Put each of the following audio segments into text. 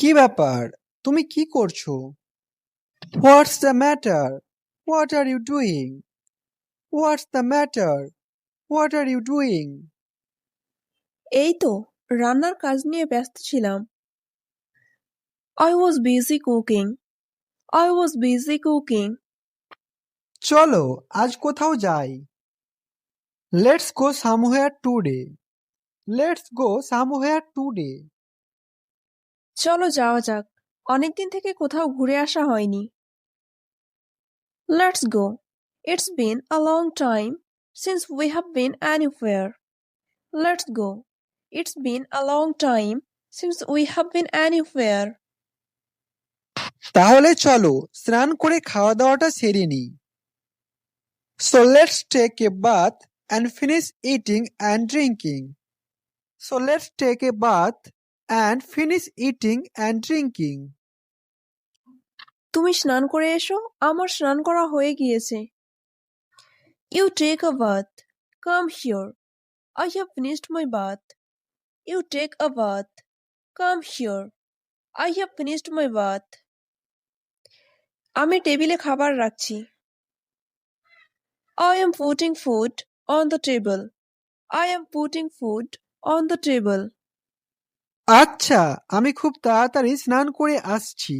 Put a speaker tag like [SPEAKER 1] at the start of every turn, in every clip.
[SPEAKER 1] কি ব্যাপার? তুমি কি করছ? What's the matter what are you doing what's the matter what are you doing
[SPEAKER 2] এই তো রান্নার কাজ নিয়ে ব্যস্ত ছিলাম। I was busy cooking I was busy cooking
[SPEAKER 1] চলো আজ কোথাও যাই। Let's go somewhere today let's go somewhere today
[SPEAKER 2] চলো যাওয়া যাক। অনেকদিন থেকে কোথাও ঘুরে আসা হয়নি। Let's go it's been a long time since we have been anywhere let's go it's been a long time since we have been anywhere
[SPEAKER 1] তাহলে চলো, স্নান করে খাওয়া দাওয়াটা সেরে নিই। So let's take a bath and finish eating and drinking so let's take a bath and finish eating and drinking
[SPEAKER 2] তুমি স্নান করে এসো, আমার স্নান করা হয়ে গিয়েছে। You take a bath come here I have finished my bath you take a bath come here I have finished my bath আমি টেবিলে খাবার রাখছি। I am putting food on the table I am putting food on the table
[SPEAKER 1] আচ্ছা আমি খুব তাড়াতাড়ি স্নান করে আসছি।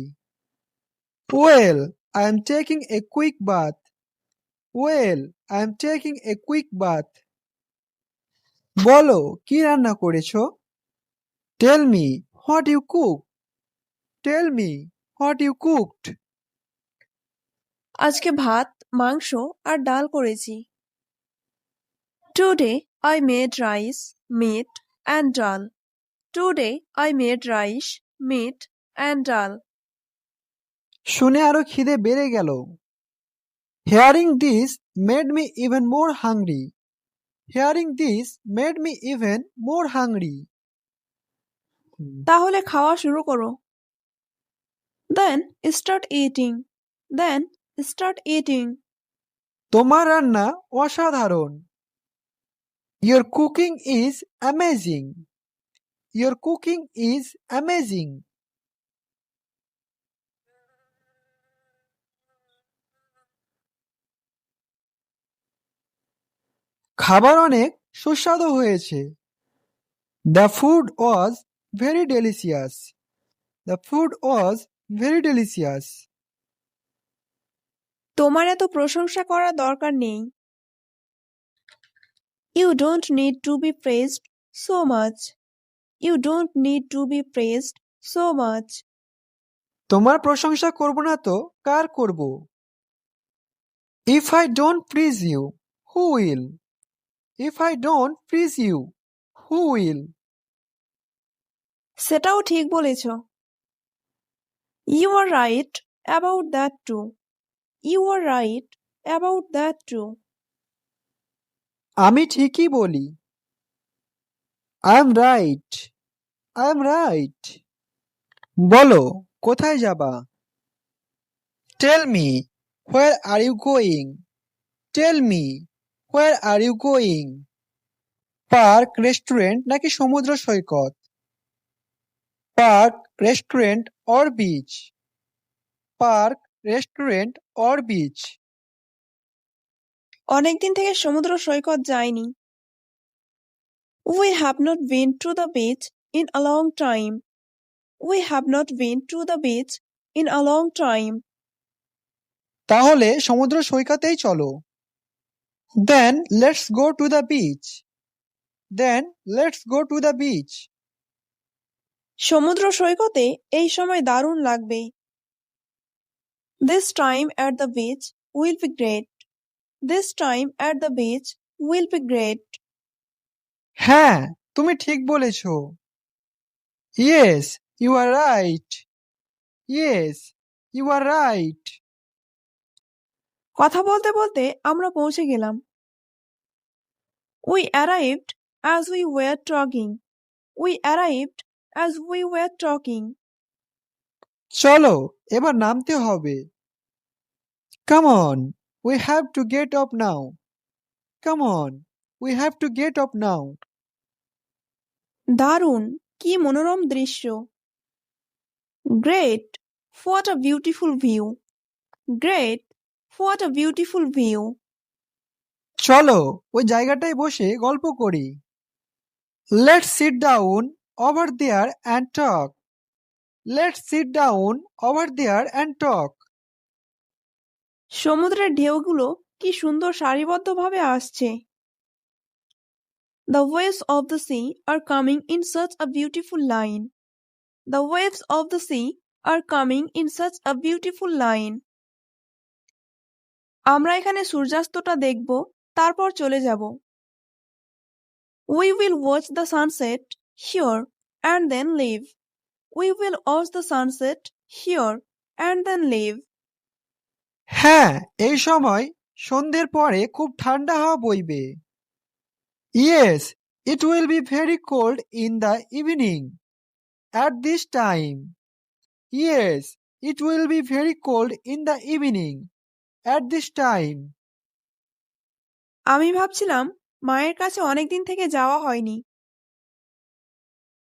[SPEAKER 1] Well, I am taking a quick bath. Well, I am taking a quick bath. বলো, কি রান্না করেছ? Tell me, what you cook? Tell me, what you cooked?
[SPEAKER 2] আজকে ভাত, মাংস আর ডাল করেছি। Today I made rice, meat, and dal. Today I made rice meat and dal
[SPEAKER 1] শুনে আরও খিদে বেড়ে গেল। Hearing this made me even more hungry hearing this made me even more hungry
[SPEAKER 2] তাহলে খাওয়া শুরু করো। Then start eating then start eating
[SPEAKER 1] তোমার রান্না অসাধারণ। Your cooking is amazing your cooking is amazing খাবার অনেক সুস্বাদু হয়েছে। The food was very delicious the food was very delicious
[SPEAKER 2] তোমার এত প্রশংসা করার দরকার নেই। You don't need to be praised so much you don't need to be praised so much
[SPEAKER 1] তোমার প্রশংসা করব না তো? কার করব? If I don't please you who will if I don't please you who will
[SPEAKER 2] সেটাও ঠিক বলেছ। You are right about that too you are right about that too
[SPEAKER 1] আমি ঠিকই বলি। I am right I am right বলো, কোথায় যাবা? Tell me where are you going tell me where are you going park restaurant নাকি সমুদ্র সৈকত? Park restaurant or beach park restaurant or beach
[SPEAKER 2] অনেকদিন থেকে সমুদ্র সৈকত যায়নি we have not been to the beach in a long time we have not been to the beach in a long time
[SPEAKER 1] তাহলে সমুদ্র সৈকতেই চলো। Then let's go to the beach then let's go to the beach
[SPEAKER 2] সমুদ্র সৈকতে এই সময় দারুণ লাগবে। This time at the beach will be great this time at the beach will be great
[SPEAKER 1] হ্যাঁ তুমি ঠিক বলেছ। Yes you are right yes you are right
[SPEAKER 2] কথা বলতে বলতে আমরা পৌঁছে গেলাম। We arrived as we were talking we arrived as we were talking
[SPEAKER 1] চলো এবার নামতে হবে। Come on we have to get off now come on we have to get off now
[SPEAKER 2] দারুণ কি মনোরম দৃশ্য। Great, What a beautiful view! Great, What a beautiful view!
[SPEAKER 1] চলো ওই জায়গাটায় বসে গল্প করি। Let's sit down over there and talk let's sit down over there and talk
[SPEAKER 2] সমুদ্রের ঢেউগুলো কি সুন্দর সারিবদ্ধভাবে আসছে। The waves of the sea are coming in such a beautiful line. The waves of the sea are coming in such a beautiful line. আমরা এখানে সূর্যাস্তটা দেখব তারপর চলে যাব We will watch the sunset here and then leave. We will watch the sunset here and then leave.
[SPEAKER 1] হ্যাঁ এই সময় সন্ধ্যের পরে খুব ঠান্ডা হাওয়া বইবে yes it will be very cold in the evening at this time yes it will be very cold in the evening at this time
[SPEAKER 2] আমি ভাবছিলাম মায়ের কাছে অনেক দিন থেকে যাওয়া হয়নি।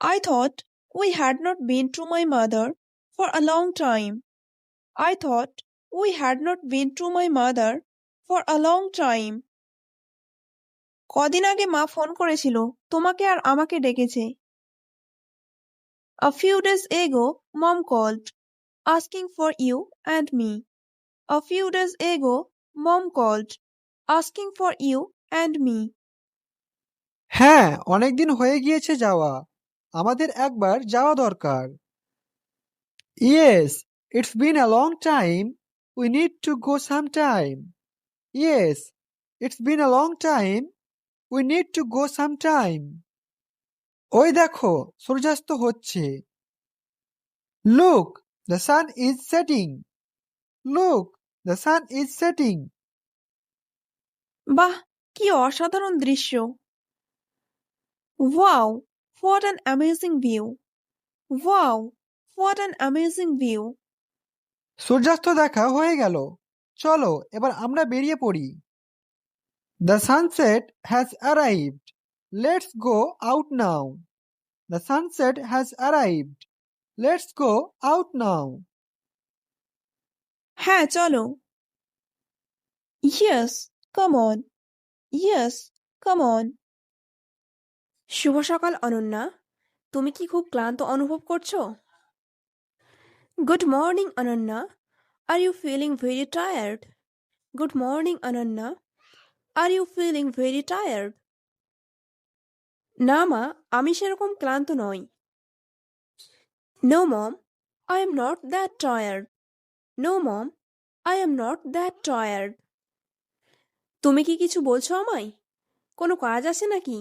[SPEAKER 2] I thought we had not been to my mother for a long time I thought we had not been to my mother for a long time কদিন আগে মা ফোন করেছিল তোমাকে আর আমাকে ডেকেছে। A few days ago, mom called, asking for you and me. A few days ago, mom called, asking for you and me.
[SPEAKER 1] হ্যাঁ অনেকদিন হয়ে গিয়েছে যাওয়া। আমাদের একবার যাওয়া দরকার। Yes it's been a long time we need to go some time yes it's been a long time we need to go some time ওই দেখো সূর্যাস্ত হচ্ছে। Look the sun is setting look the sun is setting
[SPEAKER 2] বাহ কি অসাধারণ দৃশ্য। Wow what an amazing view wow what an amazing view
[SPEAKER 1] সূর্যাস্ত দেখা হয়ে গেল। চলো এবার আমরা বেরিয়ে পড়ি। The sunset has arrived let's go out now the sunset has arrived let's go out now
[SPEAKER 2] হ্যাঁ চলো। Yes come on yes come on শুভ সকাল, অনন্যা। তুমি কি খুব ক্লান্ত অনুভব করছ? Good morning Ananya. Are you feeling very tired good morning Ananya. Are you feeling very tired না মা আমি সেরকম ক্লান্ত নই। No mom I am not that tired no mom I am not that tired তুমি কি কিছু বলছো আমায়? কোনো কাজ আছে নাকি?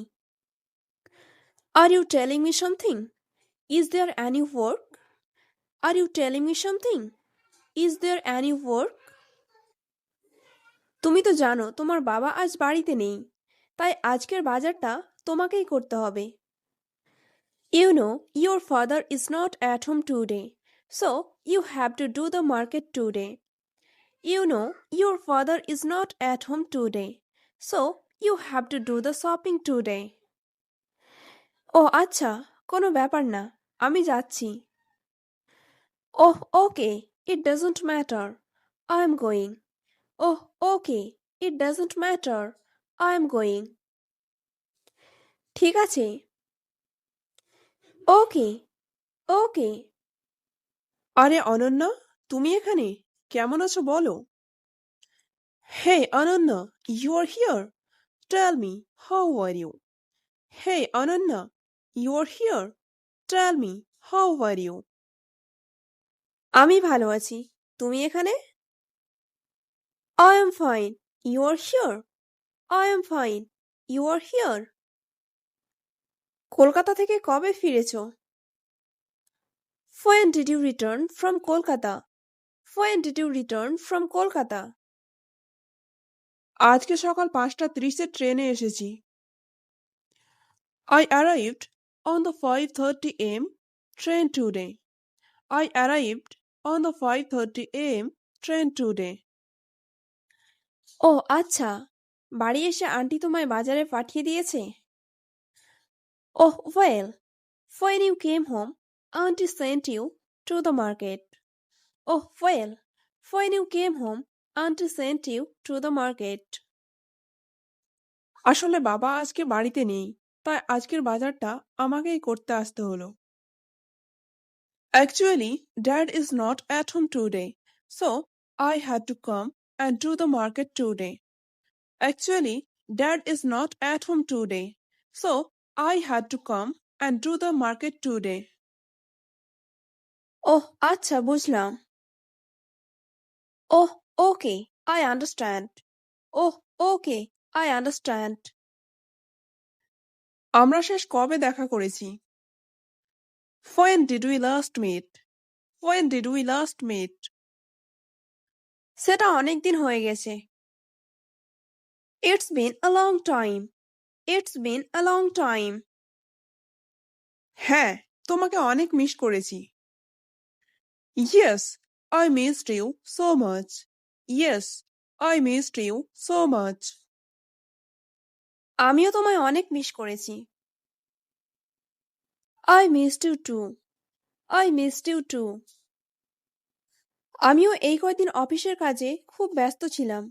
[SPEAKER 2] Are you telling me something is there any work are you telling me something is there any work তুমি তো জানো তোমার বাবা আজ বাড়িতে নেই। তাই আজকের বাজারটা তোমাকেই করতে হবে। You know your father is not at home today so you have to do the market today You know your father is not at home today, so you have to do the shopping today. ও আচ্ছা কোনো ব্যাপার না আমি যাচ্ছি। ওহ okay it doesn't matter I am going oh okay it doesn't matter I am going ঠিক আছে। ওকে ওকে আরে অনন্যা তুমি এখানে? কেমন আছো বলো? Hey Ananya you are here tell me how are you hey Ananya you are here tell me how are you আমি ভালো আছি। তুমি এখানে? I am fine you are here I am fine you are here Kolkata থেকে কবে ফিরেছ When did you return from Kolkata? When did you return from Kolkata? আজকে সকাল পাঁচটা ত্রিশে ট্রেনে এসেছি I arrived on the 5:30 am train today. I arrived on the 5:30 am train today. ও আচ্ছা। বাড়ি এসে আন্টি তোমায় বাজারে পাঠিয়ে দিয়েছে? ওহ well. When you came home auntie sent you to the market. Oh, well, when you came home, Auntie sent you to the market.
[SPEAKER 3] আসলে বাবা আজকে বাড়িতে নেই তাই আজকের বাজারটা আমাকেই করতে আসতে হলো। Actually dad is not at home today so I had to come and do the market today actually dad is not at home today so I had to come and do the market today
[SPEAKER 2] Oh, আচ্ছা বুঝলাম Oh, okay, I understand. Oh, okay, I understand.
[SPEAKER 3] আমরা শেষ কবে দেখা করেছি When did we last meet? When did we last meet?
[SPEAKER 2] সেটা অনেকদিন হয়ে গেছে It's been a long time. It's been a long time.
[SPEAKER 3] হ্যাঁ তোমাকে অনেক মিস করেছি Yes, I missed you so much. Yes, I missed you so much.
[SPEAKER 2] আমিও তোমায় অনেক মিস করেছি I missed you too. I missed you too. আমিও এই কয়েকদিন অফিসের কাজে খুব ব্যস্ত ছিলাম।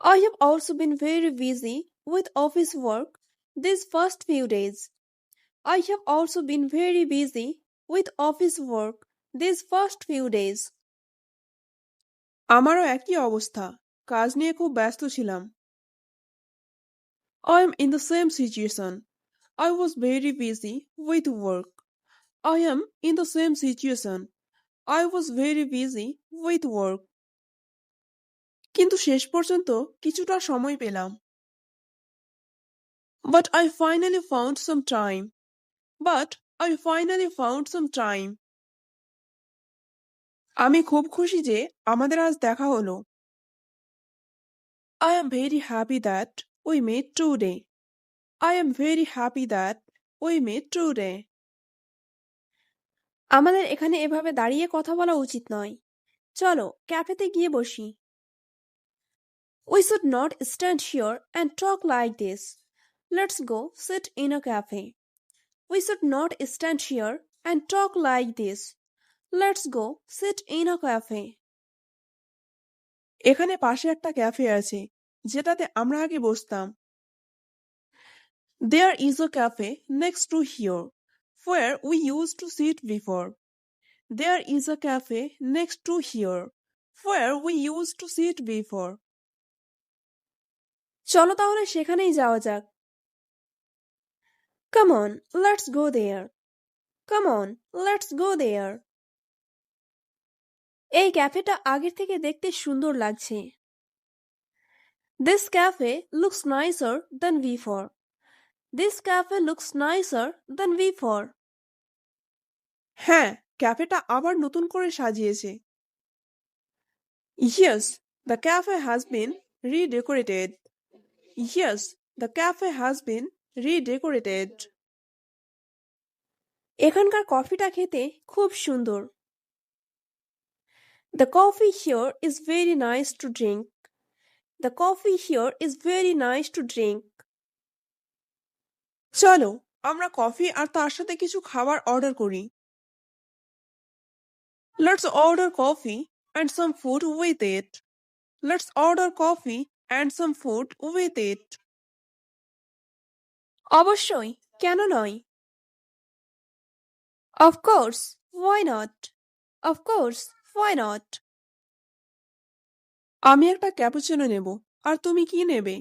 [SPEAKER 2] I have also been very busy with office work this first few days I have also been very busy with office work this first few days
[SPEAKER 3] আমারও একই অবস্থা, কাজ নিয়ে খুব ব্যস্ত ছিলাম। I am in the same situation I was very busy with work I am in the same situation I was very busy with work কিন্তু শেষ পর্যন্ত কিছুটা সময় পেলাম। But I finally found some time but I finally found some time আমি খুব খুশি যে আমাদের আজ দেখা হলো। I am very happy that we met today I am very happy that we met today day
[SPEAKER 2] আমাদের এখানে এভাবে দাঁড়িয়ে কথা বলা উচিত নয়। চলো, ক্যাফেতে গিয়ে বসি। We should not stand here and talk like this let's go sit in a cafe we should not stand here and talk like this let's go sit in a cafe
[SPEAKER 3] এখানে পাশে একটা ক্যাফে আছে, যেটাতে আমরা আগে বসতাম। There is a cafe next to here where we used to sit before. There is a cafe next to here where we used to sit before.
[SPEAKER 2] চলো তাহলে সেখানেই যাওয়া যাক Come on, let's go there. Come on, let's go there. এই ক্যাফেটা আগের থেকে দেখতে সুন্দর লাগছে This cafe looks nicer than before. This cafe looks nicer than before.
[SPEAKER 3] হ্যাঁ ক্যাফেটা আবার নতুন করে সাজিয়েছে। Yes the cafe has been redecorated yes the cafe has been redecorated
[SPEAKER 2] এখানকার কফিটা খেতে খুব সুন্দর। The coffee here is very nice to drink the coffee here is very nice to drink
[SPEAKER 3] চলো, আমরা কফি আর তার সাথে কিছু খাবার অর্ডার করি। Let's order coffee and some food with it. Let's order coffee and some food with it.
[SPEAKER 2] অবশ্যই কেন নয় Of course, why not? Of course, why not?
[SPEAKER 3] আমি একটা ক্যাপুচিনো নেব আর তুমি কি নেবে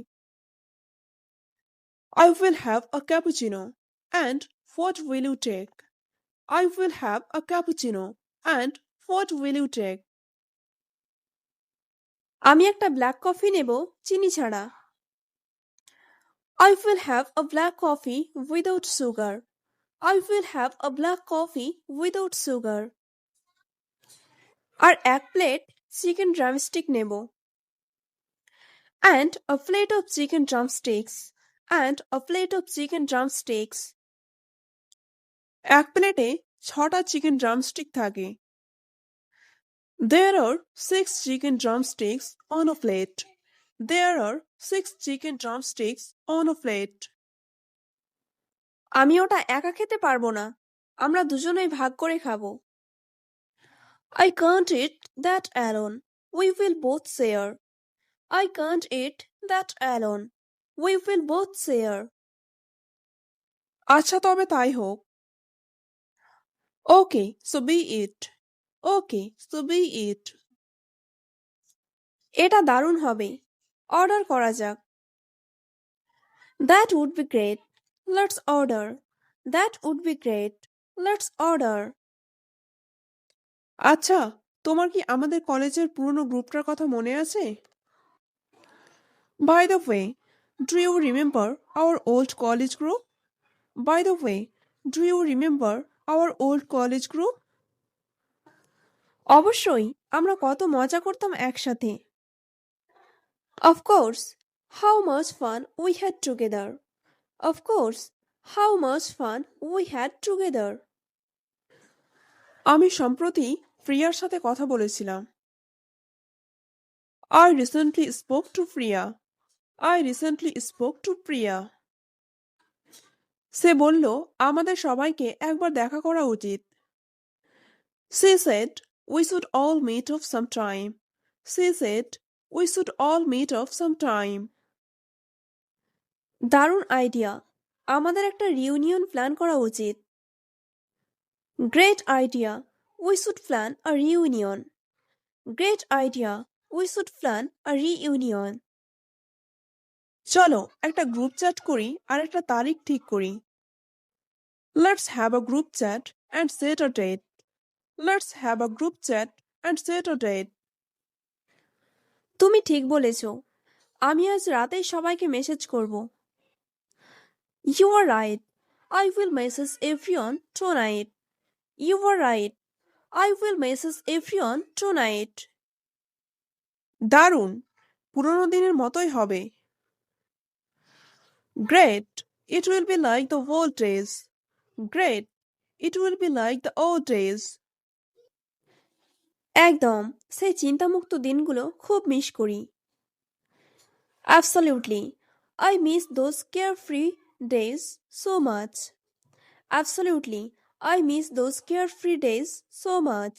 [SPEAKER 3] I will have a cappuccino and what will you take? I will have a cappuccino and what will you take?
[SPEAKER 2] আমি একটা ব্ল্যাক কফি নেব চিনি ছাড়া I will have a black coffee without sugar. I will have a black coffee without sugar. আর এক plate chicken drumstick নেব and a plate of chicken drumsticks and a plate of chicken drumsticks
[SPEAKER 3] এক প্লেটে ছটা chicken drumstick থাকে There are six chicken drumsticks on a plate. There are six chicken drumsticks on a plate.
[SPEAKER 2] আমি ওটা একা খেতে পারব না। আমরা দুজনেই ভাগ করে খাব। I can't eat that alone we will both share I can't eat that alone we will both share
[SPEAKER 3] আচ্ছা তবে তাই হোক। Okay so be it okay, so be it.
[SPEAKER 2] এটা দারুণ হবে। অর্ডার করা যাক। That would be great let's order that would be great let's order
[SPEAKER 3] আচ্ছা তোমার কি আমাদের কলেজের পুরনো গ্রুপটার কথা মনে আছে? By the way do you remember our old college group by the way do you remember our old college group
[SPEAKER 2] অবশ্যই, আমরা কত মজা করতাম একসাথে। Of course how much fun we had together of course how much fun we had together
[SPEAKER 3] আমি সম্প্রতি প্রিয়ার সাথে কথা বলেছিলাম। I recently spoke to Priya I recently spoke to Priya সে বলল, আমাদের সবাইকে একবার দেখা করা উচিত। She said all meet of some time she said we should all meet of some time
[SPEAKER 2] দারুণ আইডিয়া আমাদের একটা রিউনিয়ন প্ল্যান করা উচিত। Great idea we should plan a reunion great idea we should plan a reunion
[SPEAKER 3] চলো একটা group chat করি আর একটা তারিখ ঠিক করি। Let's have a group chat and set a date let's have a group chat and set a date
[SPEAKER 2] তুমি ঠিক বলেছ। আমি আজ রাতেই সবাইকে মেসেজ করব। You are right I will message everyone tonight you are right I will message everyone tonight
[SPEAKER 3] দারুণ। পুরোনো দিনের মতোই হবে। Great it will be like the old days great it will be like the old days
[SPEAKER 2] একদম, সেই চিন্তামুক্ত দিনগুলো খুব মিস করি। Absolutely I miss those carefree days so much absolutely I miss those carefree days so much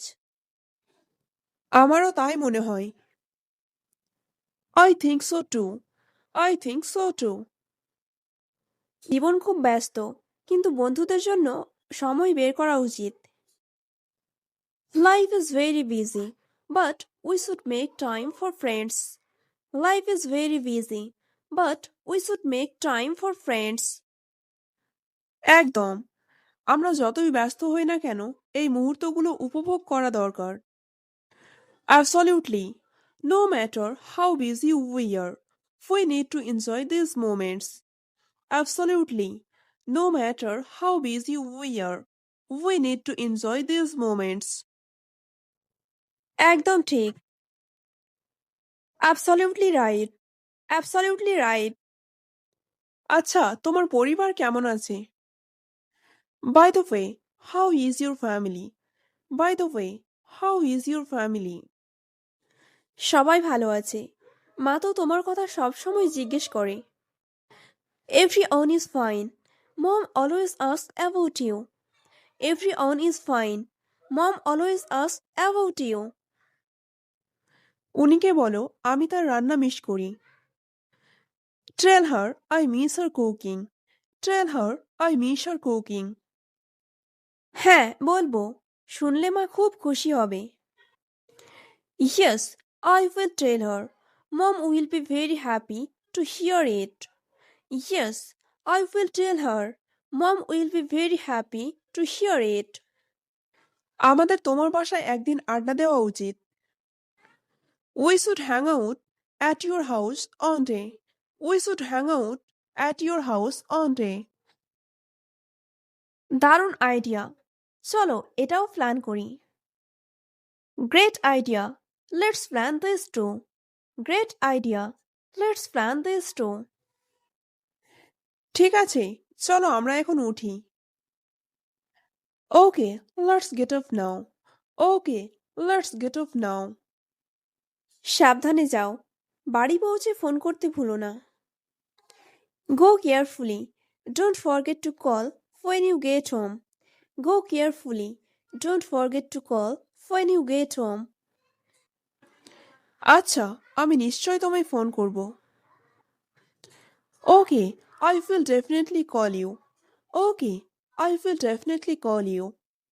[SPEAKER 3] আমারও তাই মনে হয়। I think so too I think so too
[SPEAKER 2] জীবন খুব ব্যস্ত, কিন্তু বন্ধুদের জন্য সময় বের করা উচিত। Life is very busy but we should make time for friends life is very busy but we should make time for friends
[SPEAKER 3] একদম। আমরা যতই ব্যস্ত হই না কেন, এই মুহূর্তগুলো উপভোগ করা দরকার। Absolutely no matter how busy we are we need to enjoy this moments absolutely no matter how busy we are we need to enjoy this moments
[SPEAKER 2] একদম ঠিক। অ্যাবসলিউটলি রাইট অ্যাবসলিউটলি রাইট
[SPEAKER 3] আচ্ছা তোমার পরিবার কেমন আছে? By the way how is your family by the way how is your family
[SPEAKER 2] সবাই ভালো আছে। মা তো তোমার কথা সবসময় জিজ্ঞেস করে। Everyone is fine mom always ask about you everyone is fine mom always ask about you
[SPEAKER 3] উনিকে বলো, আমি তার রান্না মিস করি। Tell her I miss her cooking tell her I miss her cooking
[SPEAKER 2] হ্যাঁ বলব, শুনলে মা খুব খুশি হবে। Yes I will tell her mom will be very happy to hear it yes I will tell her mom will be very happy to hear it
[SPEAKER 3] আমাদের তোমার বাসায় একদিন আড্ডা দেওয়া উচিত। We should hang out at your house one day we should hang out at your house one day
[SPEAKER 2] দারুণ idea চলো এটাও প্ল্যান করি। Great idea let's plan this too great idea let's plan this too
[SPEAKER 3] ঠিক আছে চলো আমরা এখন উঠি। Okay let's get off now okay let's get off now
[SPEAKER 2] সাবধানে যাও। বাড়ি পৌঁছে ফোন করতে ভুলো না। Go carefully don't forget to call when you get home go carefully don't forget to call when you get home
[SPEAKER 3] আচ্ছা আমি নিশ্চয় তোমায় ফোন করব। Okay I will definitely call you okay I will definitely call you